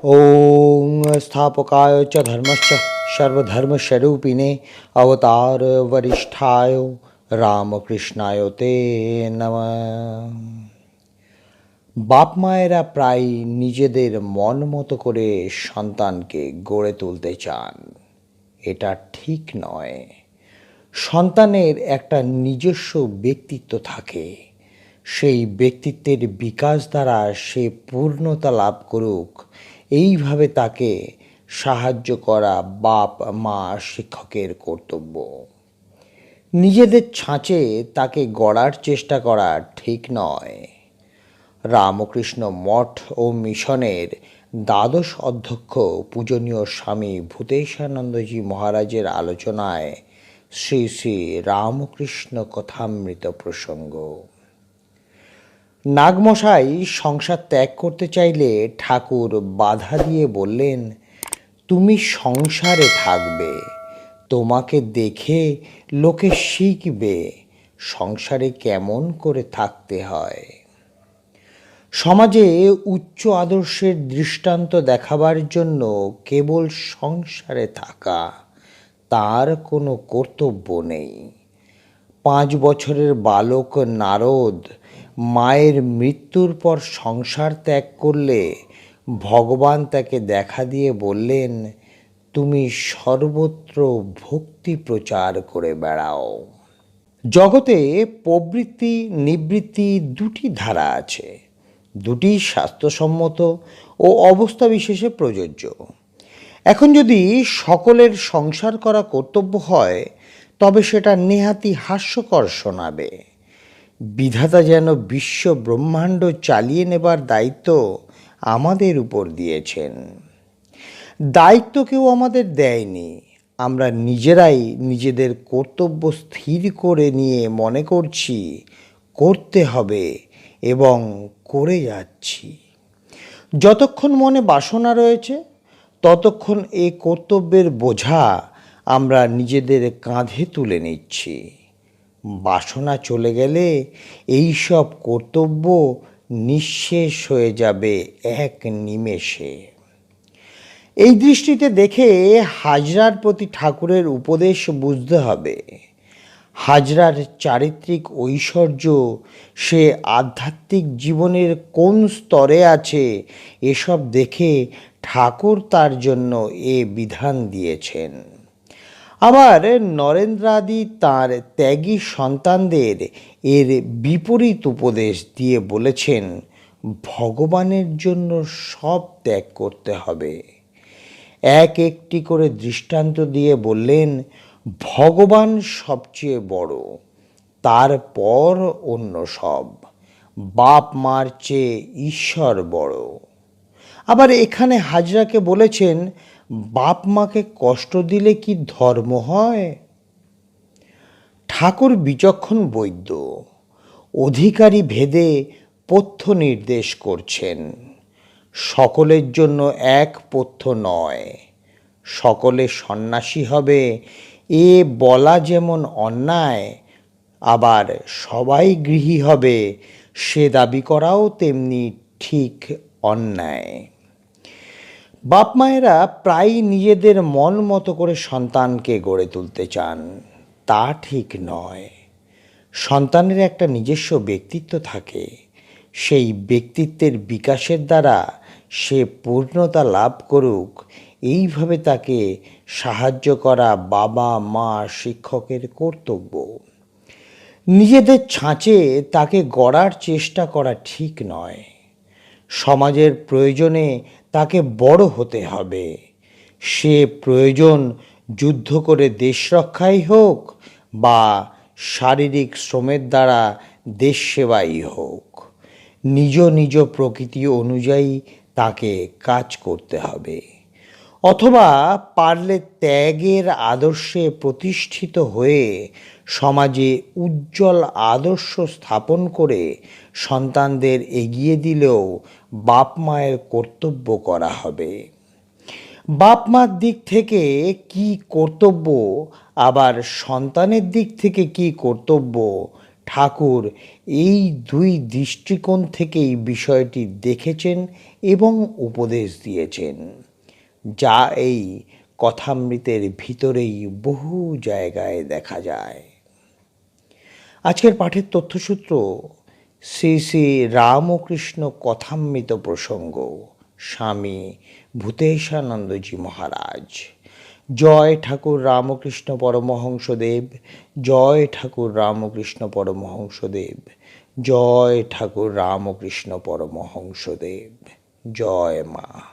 ॐ स्थापकाय च धर्मश्च सर्वधर्मस्वरूपिणे अवतार वरिष्ठाय রামকৃষ্ণায় তে নম বাপ মায়েরা প্রায় নিজেদের মন মতো করে সন্তানকে গড়ে তুলতে চান এটা ঠিক নয় সন্তানের একটা নিজস্ব ব্যক্তিত্ব থাকে সেই ব্যক্তিত্বের বিকাশ দ্বারা সে পূর্ণতা লাভ করুক এইভাবে তাকে সাহায্য করা বাপ, মা, শিক্ষকের কর্তব্য। নিজেদের ছাঁচে তাকে গড়ার চেষ্টা করা ঠিক নয়। রামকৃষ্ণ মঠ ও মিশনের দ্বাদশ অধ্যক্ষ পূজনীয় স্বামী ভূতেশানন্দজি মহারাজের আলোচনায় শ্রী শ্রী রামকৃষ্ণ কথামৃত প্রসঙ্গ। নাগমশাই সংসার ত্যাগ করতে চাইলে ঠাকুর বাধা দিয়ে বললেন, তুমি সংসারে থাকবে, তোমাকে দেখে লোকে শিখবে সংসারে কেমন করে থাকতে হয়। সমাজে উচ্চ আদর্শের দৃষ্টান্ত দেখাবার জন্য কেবল সংসারে থাকা তার কোনো কর্তব্য নেই। পাঁচ বছরের বালক নারদ মায়ের মৃত্যুর পর সংসার ত্যাগ করলে ভগবান তাকে দেখা দিয়ে বললেন, তুমি সর্বত্র ভক্তি প্রচার করে বেড়াও। জগতে প্রবৃত্তি, নিবৃত্তি দুটি ধারা আছে। দুটি স্বাস্থ্যসম্মত ও অবস্থা বিশেষে প্রযোজ্য। এখন যদি সকলের সংসার করা কর্তব্য হয়, তবে সেটা নেহাতি হাস্যকর শোনাবে। বিধাতা যেন বিশ্ব ব্রহ্মাণ্ড চালিয়ে নেবার দায়িত্ব আমাদের উপর দিয়েছেন। দায়িত্ব কেউ আমাদের দেয়নি। আমরা নিজেরাই নিজেদের কর্তব্য স্থির করে নিয়ে মনে করছি, করতে হবে এবং করে যাচ্ছি। যতক্ষণ মনে বাসনা রয়েছে, ততক্ষণ এই কর্তব্যের বোঝা আমরা নিজেদের কাঁধে তুলে নিচ্ছি। বাসনা চলে গেলে এই সব কর্তব্য নিঃশেষ হয়ে যাবে এক নিমেষে। এই দৃষ্টিতে দেখে হাজরার প্রতি ঠাকুরের উপদেশ বুঝতে হবে। হাজরার চারিত্রিক ঐশ্বর্য, সে আধ্যাত্মিক জীবনের কোন স্তরে আছে, এসব দেখে ঠাকুর তার জন্য এ বিধান দিয়েছেন। আবার নরেন্দ্রাদি তার ত্যাগী সন্তানদের এর বিপরীত উপদেশ দিয়ে বলেছেন, ভগবানের জন্য সব ত্যাগ করতে হবে। এক একটি করে দৃষ্টান্ত দিয়ে বললেন, ভগবান সবচেয়ে বড়, তারপর অন্য সব। বাপ মার চেয়ে ঈশ্বর বড়। আবার এখানে হাজরাকে বলেছেন বাপ মাকে কষ্ট দিলে কি ধর্ম হয়? ঠাকুর বিচক্ষণ বৈদ্য, অধিকারী ভেদে পথ্য নির্দেশ করছেন। সকলের জন্য এক পথ্য নয়। সকলে সন্ন্যাসী হবে, এ বলা যেমন অন্যায়, আবার সবাই গৃহী হবে, সে দাবি করাও তেমনি ঠিক অন্যায়। বাপ মায়েরা প্রায় নিজেদের মন মতো করে সন্তানকে গড়ে তুলতে চান। তা ঠিক নয়। সন্তানের একটা নিজস্ব ব্যক্তিত্ব থাকে। সেই ব্যক্তিত্বের বিকাশের দ্বারা সে পূর্ণতা লাভ করুক, এইভাবে তাকে সাহায্য করা বাবা, মা, শিক্ষকের কর্তব্য। নিজেদের ছাঁচে তাকে গড়ার চেষ্টা করা ঠিক নয়। সমাজের প্রয়োজনে তাকে বড় হতে হবে। সে প্রয়োজন যুদ্ধ করে দেশ রক্ষাই হোক বা শারীরিক শ্রমের দ্বারা দেশ সেবাই হোক। নিজ নিজ প্রকৃতি অনুযায়ী তাকে কাজ করতে হবে। অথবা পারলে ত্যাগের আদর্শে প্রতিষ্ঠিত হয়ে সমাজে উজ্জ্বল আদর্শ স্থাপন করে সন্তানদের এগিয়ে দিলেও বাপ মায়ের কর্তব্য করা হবে। বাপ মার দিক থেকে কি কর্তব্য, আবার সন্তানের দিক থেকে কি কর্তব্য, ঠাকুর এই দুই দৃষ্টিকোণ থেকেই বিষয়টি দেখেছেন এবং উপদেশ দিয়েছেন। যা এই কথামৃতের ভিতরেই বহু জায়গায় দেখা যায়। আজকের পাঠের তথ্যসূত্র, শ্রী শ্রী রামকৃষ্ণ কথামৃত প্রসঙ্গ, স্বামী ভূতেশানন্দজি মহারাজ। জয় ঠাকুর রামকৃষ্ণ পরমহংসদেব, জয় ঠাকুর রামকৃষ্ণ পরমহংসদেব, জয় ঠাকুর রামকৃষ্ণ পরমহংসদেব। জয় মা।